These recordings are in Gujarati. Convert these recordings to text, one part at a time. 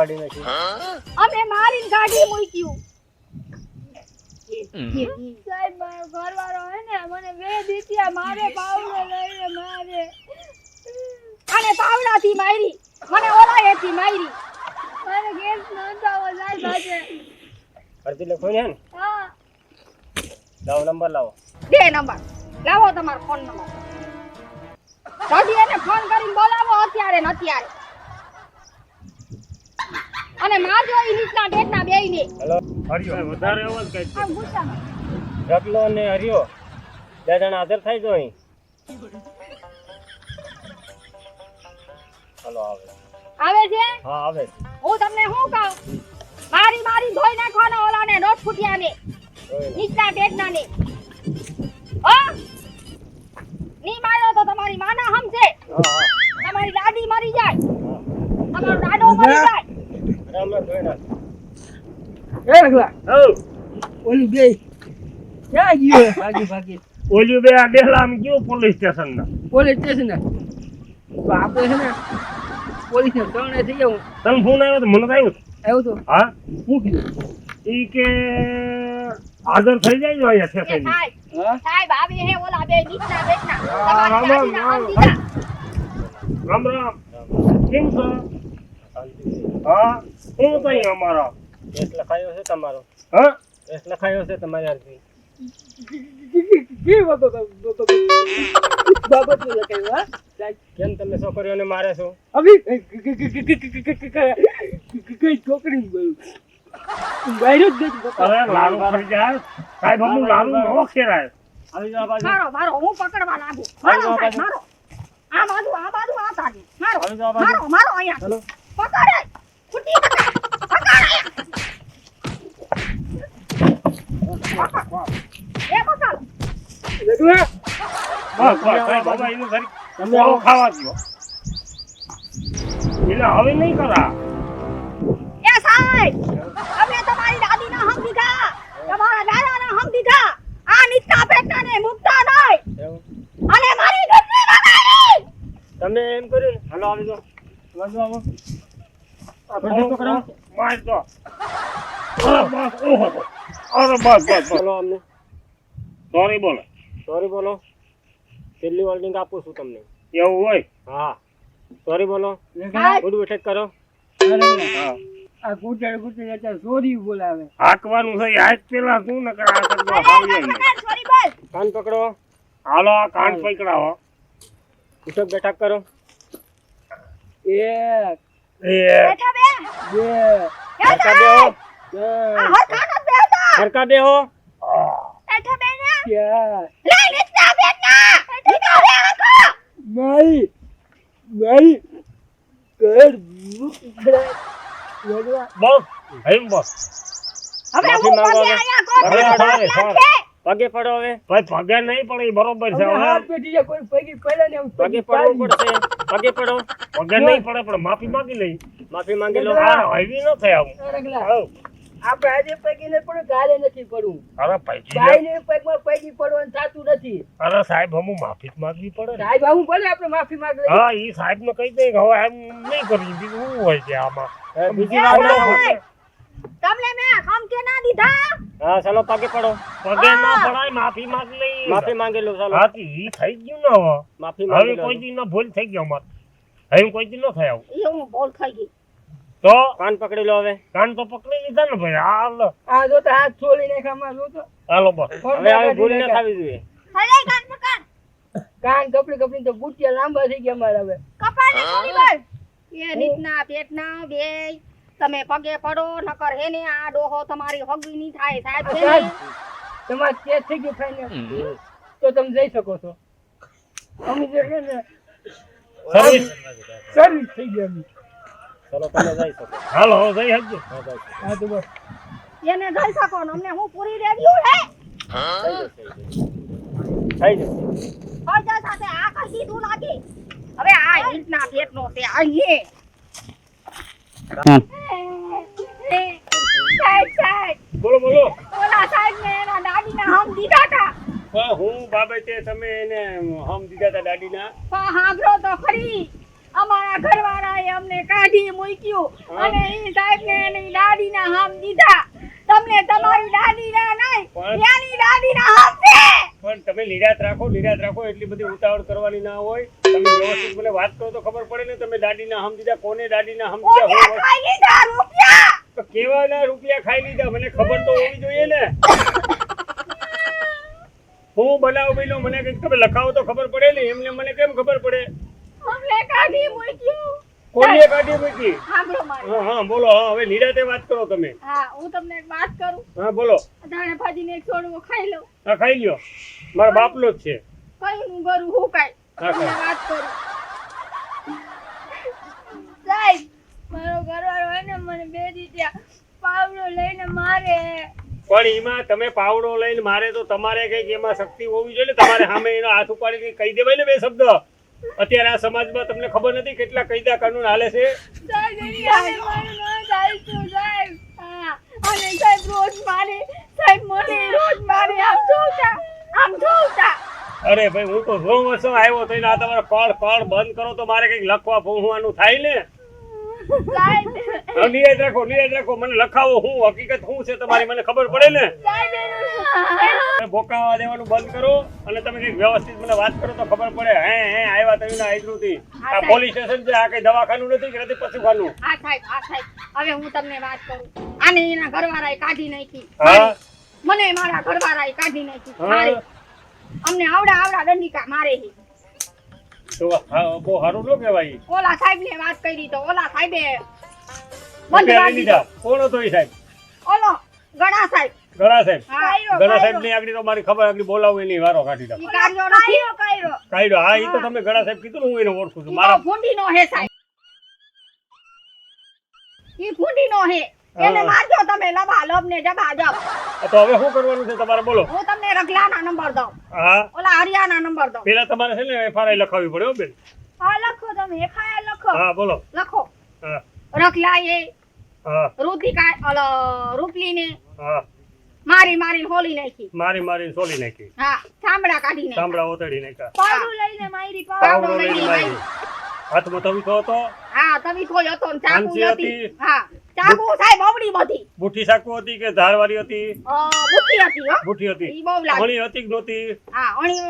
કાઢી નાખી. અમે મારીને કાઢી મૂક્યું. સાહેબ ઘરવાળો હે ને મને બે દીતિયા મારે પાવડો લઈને મારે. અને પાવડાથી મારી. મને ઓલાએથી મારી. મારે ગેસ નોંધાવો સાહેબ આજે. અડધી લખો ને. હા. લાવો નંબર લાવો. બે નંબર. લાવો તમારો ફોન નંબર. દાદી એને ફોન કરીને બોલાવો અત્યારે ને અત્યારે. અને મારજો ઈ રીતના ટેટના બેયને. હેલો હરિયો. વધારે અવાજ કઈ આમ ગુસ્સામાં. રગલો ને હરિયો બે જણા હાજર થઈ જો અહીં. હલો આવે. આવે છે? હા આવે છે. હું તમને શું કહું? મારી મારી ધોઈ નાખવાનો ઓલાને દોઢ ફૂટિયાને. નીચના ટેટના ને ઓ ની માર્યો તો તમારી માના સમજે હા હા. તમારી દાદી મરી જાય. તમારો દાદો મરી જાય. ઓલું બે ક્યાં ગયો ભાગી ભાગી ઓલ્યું બે આ ડેલામ ગયું પોલીસ સ્ટેશન ના પોલીસ સ્ટેશન તો આપણે છે ને પોલીસ ને ત્રણે થઈ જાવ તને ફોન આવ્યો તો મને તો આવ્યો તો હા હું કીધું હાજર થઈ જાય અહીંયા એ સાહેબ સાહેબ હે ઓલા બે નીચના હા, તમારી રામ, રામ. રામ રામ કેમ છો હા શું કઈ અમારો કેસ લખાયો છે તમારો હા કેસ લખાયો છે તમારી અરજી હા કેમ તમે છોકરીઓને મારે છો મારો ખાવા સાહેબ અમે તમારી દાદીના હમ દીધા તમારા દાદાના હમ દીધા આ નીચા પેટને મુકતા નહીં મારી બગાડી તમે એમ કર્યું હલો, આવી જાઓ. સોરી બોલો. સોરી બોલો. છેલ્લી વોર્નિંગ આપું છું તમને. એવું હોય? હા. સોરી બોલો. ગુડ બેઠક કરો. આ કૂતર અત્યારે સોરી બોલાવે. હાંકવાનું છે આજ પેલા શું ન કરા કરવા હાલ્યો નહીં. સોરી બોલ. કાન પકડો. હાલો આ કાન પકડાવો. ઉઠક બેઠક કરો. એક એ બેઠા બે બે એ હરકા સાહેબ બેહો આ હરખા નથી બેઠા હરકા બેહો બેઠા બે ને ચાર લે નીચા પેટના નીચા બે હરખા મારી મારી ઘર રગલા બસ એમ બસ હવે માફી હું માંગો પગે હવે. પગે પડો હવે. ભાઈ પગે નહીં પડે ઈ બરોબર છે હાથ પેટી જાય, કોઈ પગે પડે ને પગે પડવું પડશે. પગે પડો. પગે નહીં પડે પણ માફી માંગી લઈ માફી માંગી લો. હા. હવી ન થાય આવું. આપણે આજે પૈકી નહીં કાલે નથી પડવું. અરે પૈકી ભાઈ પગમાં પૈકી પડવાનું થતું નથી. અરે સાહેબ હમું માફી માંગવી પડે ને. સાહેબ હું ભલે આપણે માફી માંગ હા એ સાહેબ ને કહી દે હવે એમ નહીં કરવી બીજું શું હોય છે આમાં? બીજી વાત. તમને મે હમ કે ના દીધા? હા ચાલો પગે પડો. પગે ના પડાય માફી માંગ લઈ માફી માંગી લો ચાલો. હાથી ઈ થઈ ગયું ને માફી માફી હવે કોઈ દી ન ભૂલ થઈ ગયો અમાર. હવે કોઈ દી ન થાય આવું. ઈ હું બોલ ખાઈ ગઈ. તો? કાન પકડી લો હવે. કાન તો પકડી લીધા ને ભાઈ હાલ. આ જો તો હાથ છોડી નાખામાં જો તો. હાલો બસ. હવે આવી ભૂલ ન નાખ્યા. જોઈએ. હલે કાન પકડ. કાન કપડી કપડી તો બુટિયા લાંબા થઈ ગયા મારા હવે. કપાળ ને છોડી એ રીતના પેટના બે તમે પગે પડો નકર હે ને આ ડોહો તમારી હગી ની થાય સાહેબ છે ને? તમારે કેસ થઈ ગયું ફાઇનલ તો તમે જઈ શકો છો. અમે જે કે ને સર્વિસ સર્વિસ થઈ ગઈ અમે ચલો તમે જઈ શકો. હાલો જઈ હજો હા તો બસ. એને જઈ શકો ને અમને હું પૂરી રેડ્યું હે? થઈ જશે ફરજા સાથે આ કઈ કીધું લાગી? હવે આ રીતના પેટનો છે આ બોલો બોલો. ઓલા સાહેબ ને એના દાદીના હમ દીધા હતા હું બાબતે તમે એને હમ દીધા હતા દાદીના. પણ હાંભળો તો ખરી. મારા ઘરવાળાએ અમને કાઢી મૂક્યું. અને ઈ સાહેબને એની દાદીના હામ દીધા. તમને તમારી દાદીના નહીં પણ- એની દાદીના હામ તમે લીરાત રાખો લીરાત રાખો એટલી બધી ઉતાવળ કરવાની ના હોય. તમે વ્યવસ્થિત મને વાત કરો તો ખબર પડે ને તમે દાદીના હમ દીધા કોને દાડીના હમ દીધા હોય તો કેવાના રૂપિયા ખાઈ લીધા? મને ખબર તો હોવી જોઈએ ને. હું બનાવ બન્યો મને કંઈક તમે લખાવો તો ખબર પડે ને એમને મને કેમ ખબર પડે? અમને કાઢી મૂક્યું. કોને કાઢી મૂકી. સાંભળો મારી. હા હા બોલો હા હવે નિરાતે વાત કરો તમે. હા હું તમને એક વાત કરું. હા બોલો. ધાણે ભાજીને એક છોડવો ખાઈ લઉં હા ખાઈ લ્યો. મારા બાપનો જ છે. કઈ નું ગરું હું કાઈ. તમને વાત કરું. સાહેબ મારો ઘરવાળો હોય ને મને બે દીધ્યા પાવડો લઈને મારે. પણ એમાં તમે પાવડો લઈને મારે તો તમારે કંઈક એમાં શક્તિ હોવી જોઈએ ને? તમારે સામે એનો હાથ ઉપાડી કહી દેવાય ને બે શબ્દ? અત્યારે આ સમાજમાં તમને ખબર નથી કેટલા કાયદા કાનૂન હાલે છે? અરે ભાઈ હું તો સો વર્ષો આવ્યો તો આ તમારે કળ કળ બંધ કરો તો મારે કંઈક લખવા ભૂંવાનું થાય ને? રાખો રાખો. મને લખાવો હું હકીકત શું છે તમારી મને ખબર પડે ને? સાહેબ એનું તમે ભોકાવા દેવાનું બંધ કરો અને તમે કંઈક વ્યવસ્થિત મને વાત કરો તો ખબર પડે. હે હે આવ્યા તમે ના હાજરુથી આ પોલીસ સ્ટેશન છે આ કઈ દવાખાનું નથી કે નથી પશુખાનું હા સાહેબ હા સાહેબ. હવે હું તમને વાત કરું. આને એના ઘરવાળાએ કાઢી નાખી. હા? મને મારા ઘરવાળાએ કાઢી નાખી. મારે. અમને આવડા આવડા દંડિકા મારે. તો બહુ સારું ન કહેવાય. ઓલા સાહેબ ને વાત કરી તો ઓલા સાહેબે બંધ કરી દીધો. કોણ હતો એ સાહેબ? ઓલો ગણા સાહેબ. ગણા સાહેબ. ગણા સાહેબની આગળ તો મારી ખબર આગળ બોલાવું એની વારો કાઢી કાર્યો કાઢ્યો હા એ તો તમે ગણા સાહેબ કીધું હું એને ઓળખું છું. મારા ફૂંડી નો હે સાહેબ. ઈ ફૂંડીનો હે. એને મારજો તમે લબા લબ ને જબા જબ તો હવે શું કરવાનું છે તમારે બોલો. હું તમને રગલાના નંબર દઉં. હા. ઓલા હરિયાના નંબર દઉં. પેલા તમારે છે ને એફઆરઆઈ લખાવી પડે હો બેન. હા લખો તમે એફઆઈઆર લખો. હા બોલો. લખો. હા. રખલાએ હા. રુતિકા ઓલો રૂપલીને હા. મારી મારી હોલી નાખી. મારી મારી સોલી નાખી. હા ચામડા કાઢી નાખી ચામડા ઓતડી નાખ્યા. પાવડું લઈને મારી પાવડો લઈને મારી. હાથમાં તવીથો હતો? હા તમે કોઈ હતો ને ચાકુ હતી? હા. ચાકુ સાહેબ અવડી બધી. બુઠી સાકુ હતી કે ધારવાળી હતી? બુઠી હતી હો. બુઠી હતી. ઈ બહુ લાગે. અણી હતી કે નહોતી? હા અણી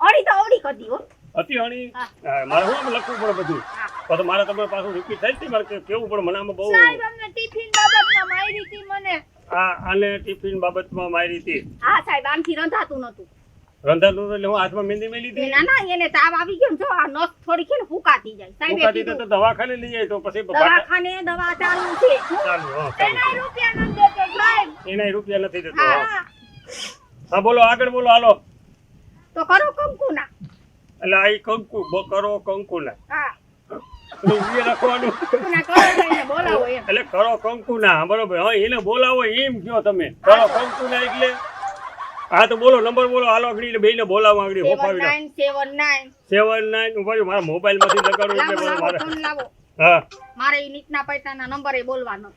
અણી તો અવડી કદી હો. હતી અણી? મારે હું લખવું પડે બધું. પછી મારે તમારે પાછું રિપીટ થાય જ મારે કેવું પડે? મને આમાં બહુ સાહેબ અમને ટિફિન બાબતમાં મારી હતી મને. આ આને ટિફિન બાબતમાં મારી હતી. હા સાહેબ આમથી રંધાતું એટલે હું હાથમાં મહેંદી મેલી હતી ના ના એને તાવ આવી ગયો જો આ નસ થોડી છે ને ફૂકાતી જાય. સાહેબે ઉકાતી તો દવાખાને લઈ જાય તો પછી દવાખાને દવા ચાલુ છે. ચાલુ હા ચાલુ. રૂપિયા નથી દેતો સાહેબ. એનાય રૂપિયા નથી દેતો હા. હા. હા. બોલો આગળ બોલો હાલો. તો કરો કંકુના. એટલે આ કંકુ કરો હા. કંકુના એમ. એટલે કરો કંકુ ના બરોબર. હા એને બોલાવો એમ કયો તમે. કરો કંકુ ના એટલે હા તો બોલો નંબર બોલો હાલો આગળ ને બોલાવો આગળ હોપાવી nine seven nine seven nine ઊભા મારા મોબાઈલમાંથી લગાડો એટલે મારે હા. મારે ઈ નીચના પૈસાના નંબરે બોલવાનો.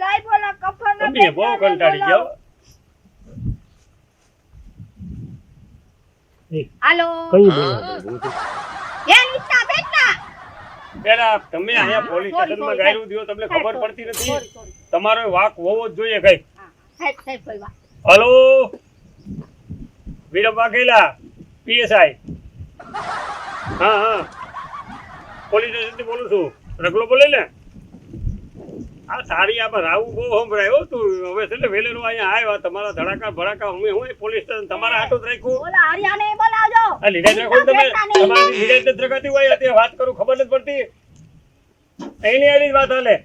સાહેબ ઓલા કફરના તમે બહુ કંટાળી ગયો. હાલો. કઈ બોલો એ નીચના પૈસા પેલા તમે અહીંયા પોલીસ સ્ટેશનમાં ગાયરું દ્યો તમને ખબર પડતી નથી? તમારો વાક હોવો જ જોઈએ કઈ. હા, સાહેબ સાહેબ કોઈ વાત. હલો. વિરમ વાઘેલા પીએસઆઈ. હા હા. પોલીસ સ્ટેશનથી બોલું છું. રગલો બોલે ને? આ સારી આમાં રાવું બહુ સંભળાય હો તું. હવે છે ને વેલેરું અહીંયા આવ્યા તમારા ધડાકા ભડાકા અમે હું પોલીસ સ્ટેશન તમારા હાથો જ રાખ્યું? ઓલા હરિયાને બોલાવજો. આ લીધા રાખો તમે તમારી જ રખાતી હોય અત્યારે વાત કરું ખબર નથી પડતી. એની આવી વાત હાલે.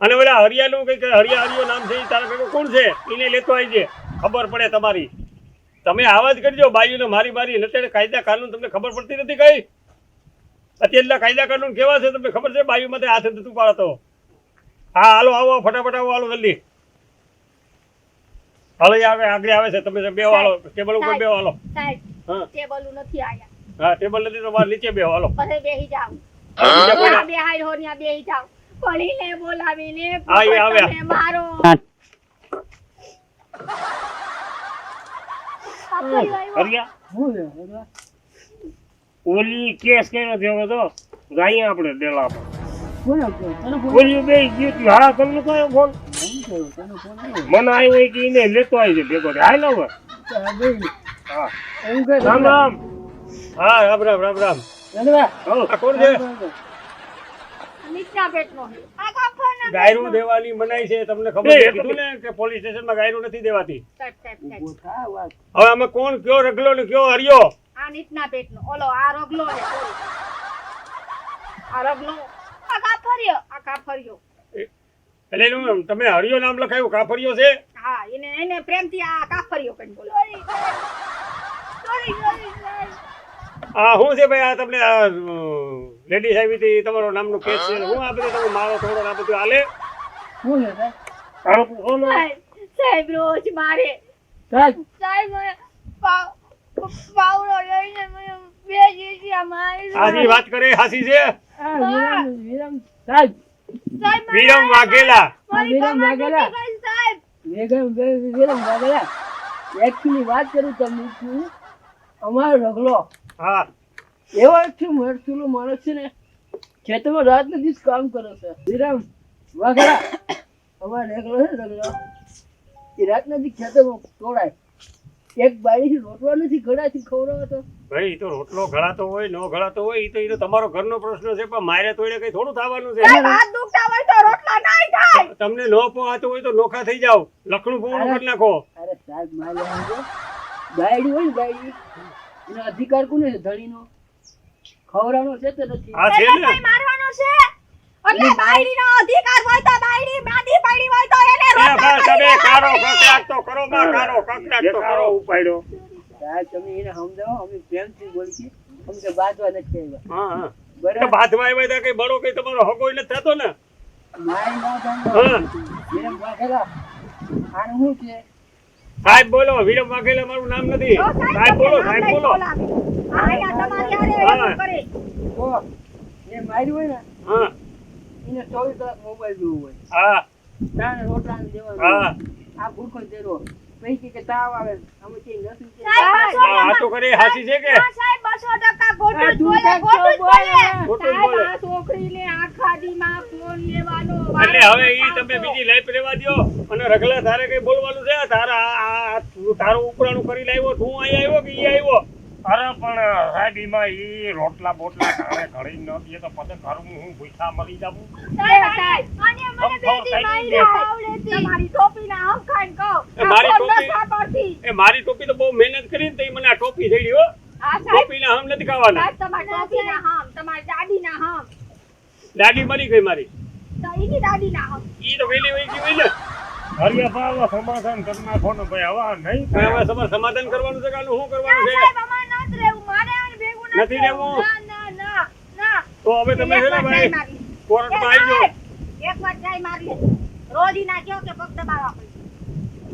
અને ઓલા હરિયાનું કંઈક હરિયા હરિયો નામ છે તારા કોણ છે? એને લેતો આવજે ખબર પડે તમારી. તમે આવાજ કરજો બાયુને મારી મારી અત્યારે કાયદા કાનૂન તમને ખબર પડતી નથી કઈ? અત્યારના કાયદા કાનૂન કેવા છે તમને ખબર છે? બાયુ માટે હાથે નથી પાડતો હા હાલો આવો ફટાફટ આવો હાલો જલ્દી. હાલો આવે આગળ આવે છે. તમે બે હાલો. ટેબલ ઉપર બે હાલો. હા. ટેબલ નથી આયા. હા ટેબલ નથી તો બહાર નીચે બે હાલો. પછી બેહી જાવ બે હાઈ હો ત્યાં બેહી જાવ પડીને બોલાવીને. મારો. હરિયા ઓલી કેસ કર્યો થયો હતો ગાઈ આપણે દેલા પર કહો? ઓલી બે ગયું હતું. હા તમને કયો ફોન. મને આવ્યો કે એને લેતો આવી છે ભેગો હાલ હવે. તો રામ રામ. હા રામ રામ રામ રામ. કોણ છે નીચના પેટનો આ કાફરના ગાયરું દેવાની મનાઈ છે તમને ખબર છે? કીધું ને કે પોલીસ સ્ટેશનમાં ગાયરું નથી દેવાતી. હવે અમે કોણ કયો રગલો ને કયો હરિયો? આ નીચના પેટનો ઓલો આ રગલો ને આ રગલો. આ કાફરિયો આ કાફરિયો એટલે એનું તમે હરિયો નામ લખાયું કાફરિયો છે? હા એને એને પ્રેમથી આ કાફરિયો કઈ બોલો. સોરી સોરી આ શું છે ભાઈ આ તમને લેડી સાહેબ તમારો નામનું કેસ છે. હું. આ બધું તમે મારો થોડો ને આ બધું હાલે. શું છે સાહેબ? રોજ મારે સાહેબ, પાવડો લઈને મને બે જીજીયા મારી આજી વાત કરે હાસી છે? વિરામ, સાહેબ, વિરમ વાઘેલા. વિરમ વાઘેલા. વિરામ, વાઘેલા. Actually વાત કરું તમને અમારો રગલો હા. એવો છે મરચુલો માણસ છે ને ખેતરમાં રાત ને દિવસ કામ કરે છે. વિરામ વાઘેલા અમારે એકલો છે ને એ રાત ના દિવસ ખેતરમાં તોડાય. એક બાળી રોટલો નથી ઘડાથી ખવડાવો તો. ભાઈ ઈ તો રોટલો ઘડાતો હોય ન ઘડાતો હોય એ તો એ તો તમારો ઘરનો પ્રશ્ન છે પણ મારે તોડે કઈ થોડું થવાનું છે. હાથ દુખતા હોય તો રોટલા નહીં થાય. તમને ન પોહાતું હોય તો નોખા થઈ જાવ લખણું પૂરું કરી નાખો. અરે સાહેબ મારે ગાયડી હોય ને ગાયડી એનો અધિકાર કોને છે? ધણીનો? ખવડાવવાનો છે તે નથી? આ છે ને? કઈ મારવાનો છે? એટલે બાયડીનો અધિકાર હોય તો બાયડી બાંધી પડી હોય તો એને રોટલા તમે કારો. કકડાટ તો કરો માં કારો કકડાટ તો કરો ઉપાડ્યો. સાહેબ તમે એને સમજાવો અમે પ્રેમથી બોલી છીએ અમે કે બાંધવા નથી આવ્યા. હા હા. તો બરાબર બાધવા આવ્યા હતા કઈ બળો કઈ તમારો હગો એટલે થતો ને? માય નો ધંધો હા. બાંધવા વિરમ આનું શું છે? સાહેબ બોલો વિરમ વાઘેલા મારું નામ નથી. સાહેબ બોલો સાહેબ બોલો. બોલાવે. આ અહીંયા તમારી હારે હા. એવું કરે. તો એ માર્યું હોય ને આખા દીમાં ફોન લેવાનો એટલે હવે ઈ તમે બીજી લાઈફ રહેવા દો અને રગલા તારે કઈ બોલવાનું છે? તારા આ- તારું ઉપરાણું કરી લાવ્યો તું અહીં આવ્યો કે ઈ આવ્યો? અરે પણ સાહેબ એમાં ઈ રોટલા બોટલા ઘરે ઘડી ન દે તો પછી ઘરું હું ભૂખા મરી જાવું મારી ખાઈને કહું. ટોપી- એ મારી ટોપી તો બહુ મહેનત કરી ને તો મને આ ટોપી થઈ હો. ટોપી ના હમ નથી ખાવાના. હમ, તમારી હમ. દાઢી મરી ગઈ મારી. તો ઈની દાદીના હમ. ઈ તો વેલી વહી ગઈ હરિયા ભાવ સમાધાન કરી નાખો ને ભાઈ? હવે નહીં હવે તમારે સમાધાન કરવાનું છે કે શું કરવાનું છે? અમારે નથી રહેવું. મારે આને ભેગું નથી નથી રહેવું? ના, ના, ના, ના. તો હવે તમે છે ને ભાઈ કોર્ટમાં આવી જાઓ. એક વાર try મારી. રોજ ના કહો કે પગ દબાવવા પડે.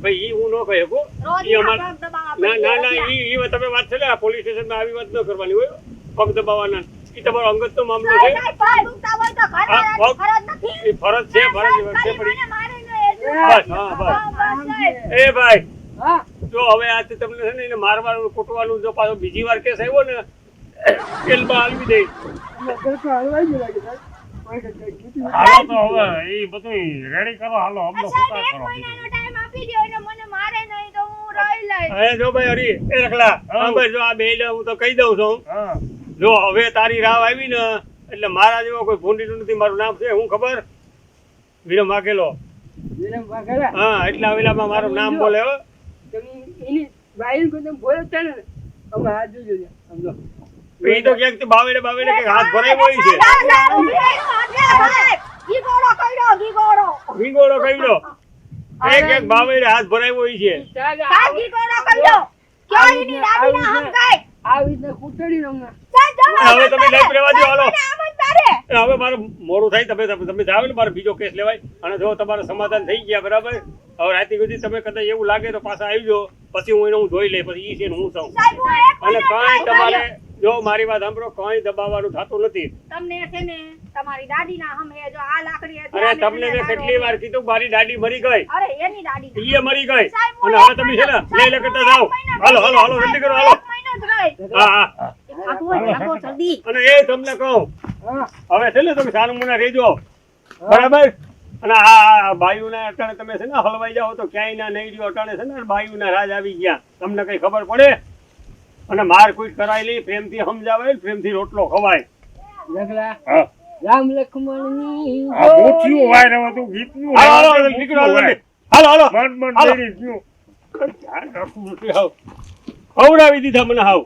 ભાઈ ઈ હું ન કહી શકું. ઈ ઈ અમાર ના ના ના ના ઈ ઈ તમે વાત છે ને પોલીસ સ્ટેશનમાં આવી વાત ન કરવાની હોય. પગ દબાવવાના. ઈ તમારો અંગતનો મામલો છે. પગ ફરજ છે ફરજ છે પડી. બસ હા બસ. એ ભાઈ હા. જો હવે આ તમને છે ને એને મારવાનું કૂટવાનું જો પાછો બીજી વાર કેસ આવ્યો ને કેલમાં હાલવી દે. અમે ઘરકો હલવાઈ ગયો લાગે સાહેબ કોઈ કે કઈ કીધું નથી. હાલો તો હવે ઈ બધું રેડી કરો હાલો અમને સુતા કરો મહિનાનો આપી દ્યો અને મને મારે નહીં તો હું રહી લઈશ. હવે જો ભાઈ હરી એ રખલા હા. ભાઈ જો આ બે હું તો કહી દઉં છું. હા. જો હવે તારી રાવ આવી ને એટલે મારા જેવો કોઈ ભૂંડીનું નથી મારું નામ છે હું ખબર? વિરમ વાઘેલો. વિરમ વાઘેલા? હા એટલા વેલામાં મારું નામ બોલે હો. તમે એની બાઈ કો તમે બોલો જ ને અમે હાથ જોજો સમજો એ તો ક્યાંક બાવેડે બાવેડે કે હાથ ભરાઈ હોય છે? ગીગોડો કઈડો ગીગોડો. ભીંગોળો કઈડો એક એક બાવેડે હાથ ભરાઈ હોય છે? કા ગીગોડો કઈડો. કયો આવું એની છે, દાદીના હમ છે. આવી રીતના કુટડી સાહેબ, હવે તમે લઈ રહેવા દ્યો, હાલો. હવે મારે મોડું થાય તમે તમે તમે ને મારે બીજો કેસ લેવાય. અને જો તમારે સમાધાન થઈ ગયા બરાબર? હવે રાતે સુધી તમે કદાચ એવું લાગે તો પાછા આવી જાઓ પછી હું એને હું જોઈ લઈ પછી ઈ છે હું એક અને કાંઈ તમારે જો મારી વાત સાંભળો કાંઈ દબાવવાનું થતું નથી. તમને છે ને તમારી દાદીના હમે જો આ લાકડી અરે તમને મેં કેટલી વાર કીધું મારી દાદી મરી ગઈ. અરે એની દાદી ઈ મરી ગઈ. અને હવે તમે છે ને લે કરતા જાઓ. હાલો હાલો હાલો જલ્દી કરો હાલો. હા હા. અને એ તમને કહું હવે છે ને તમે સારું મને રેજો બરાબર? અને આ બાયુના અટાણે તમે છે ને હલવાઈ જાઓ તો ક્યાંય ના નહીં રહ્યો અટાણે છે ને બાયુના રાજ આવી ગયા. તમને કઈ ખબર પડે? અને મારકૂટ કરાય નહીં પ્રેમથી સમજાવે પ્રેમથી રોટલો ખવાય. રગડા હા. રામ લક્ષ્મણની આ ગોઠિયું વાય હવે તું ગીતનું હાલો હાલો હાલો, નીકળો હાલો હાલો હાલો. મન મન હાલો. લેડી ધ્યાન રાખવું હાવ. ખવડાવી દીધા મને હાવ.